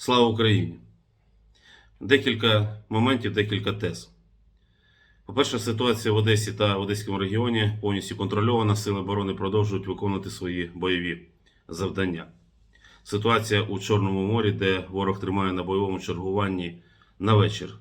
Слава Україні! Декілька моментів, декілька тез. По-перше, ситуація в Одесі та Одеському регіоні повністю контрольована. Сили оборони продовжують виконувати свої бойові завдання. Ситуація у Чорному морі, де ворог тримає на бойовому чергуванні на вечір.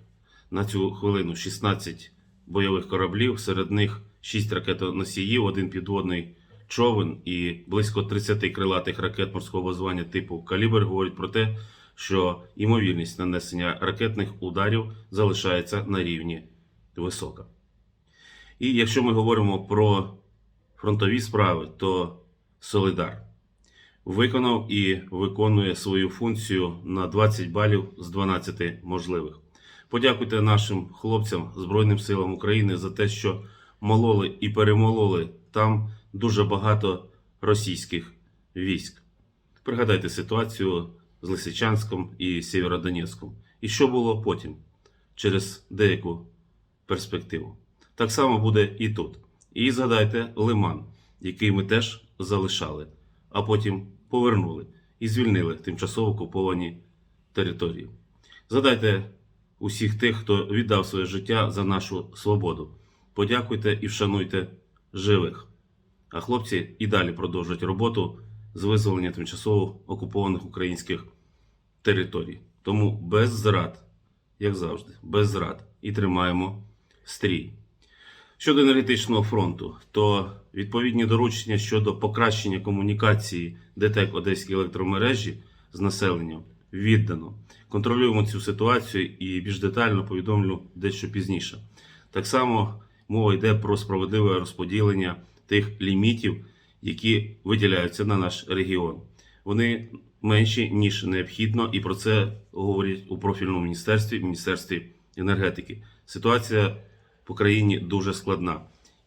На цю хвилину 16 бойових кораблів, серед них 6 ракетоносіїв, один підводний човен і близько 30 крилатих ракет морського базування типу Калібр говорять про те, що ймовірність нанесення ракетних ударів залишається на рівні висока. І якщо ми говоримо про фронтові справи, то Солидар виконав і виконує свою функцію на 20 балів з 12 можливих. Подякуйте нашим хлопцям Збройним силам України за те, що мололи і перемололи там дуже багато російських військ. Пригадайте ситуацію з Лисичанськом і Сєвєродонецьком. І що було потім, через деяку перспективу. Так само буде і тут. І згадайте Лиман, який ми теж залишали, а потім повернули і звільнили тимчасово окуповані території. Згадайте усіх тих, хто віддав своє життя за нашу свободу. Подякуйте і вшануйте живих. А хлопці і далі продовжують роботу з визволення тимчасово окупованих українських територій. Тому без зрад, як завжди, без зрад і тримаємо стрій. Щодо енергетичного фронту, то відповідні доручення щодо покращення комунікації ДТЕК Одеській електромережі з населенням віддано. Контролюємо цю ситуацію і більш детально повідомлю дещо пізніше. Так само мова йде про справедливе розподілення тих лімітів, які виділяються на наш регіон. Вони менші ніж необхідно, і про це говорять у профільному міністерстві, міністерстві енергетики. Ситуація в Україні дуже складна,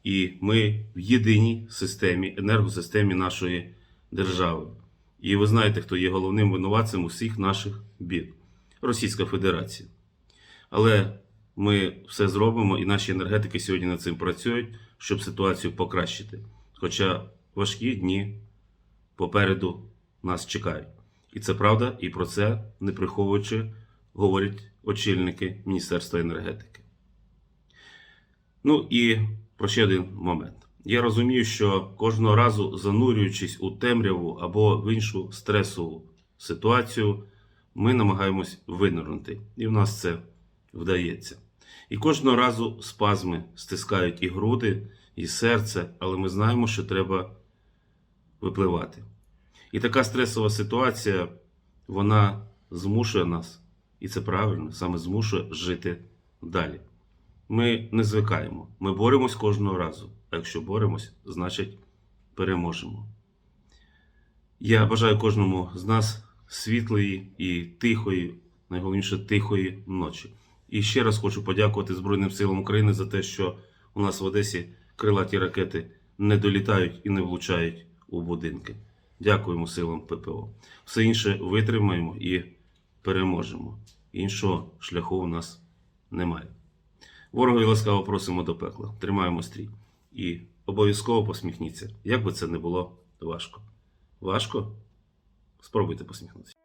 і ми в єдиній системі, енергосистемі нашої держави. І ви знаєте, хто є головним винуватцем усіх наших бід Російська Федерація. Але ми все зробимо, і наші енергетики сьогодні над цим працюють, щоб ситуацію покращити. Хоча важкі дні попереду нас чекають. І це правда, і про це, не приховуючи, говорять очільники Міністерства енергетики. Ну і про ще один момент. Я розумію, що кожного разу занурюючись у темряву або в іншу стресову ситуацію, ми намагаємось винирнути. І в нас це вдається. І кожного разу спазми стискають і груди, і серце, але ми знаємо, що треба випливати. І така стресова ситуація, вона змушує нас, і це правильно, саме змушує жити далі. Ми не звикаємо, ми боремось кожного разу. А якщо боремось, значить переможемо. Я бажаю кожному з нас світлої і тихої, найголовніше тихої ночі. І ще раз хочу подякувати Збройним силам України за те, що у нас в Одесі крилаті ракети не долітають і не влучають у будинки. Дякуємо силам ППО. Все інше витримаємо і переможемо. Іншого шляху у нас немає. Ворогові ласкаво просимо до пекла. Тримаємо стрій. І обов'язково посміхніться, як би це не було важко. Важко? Спробуйте посміхнутися.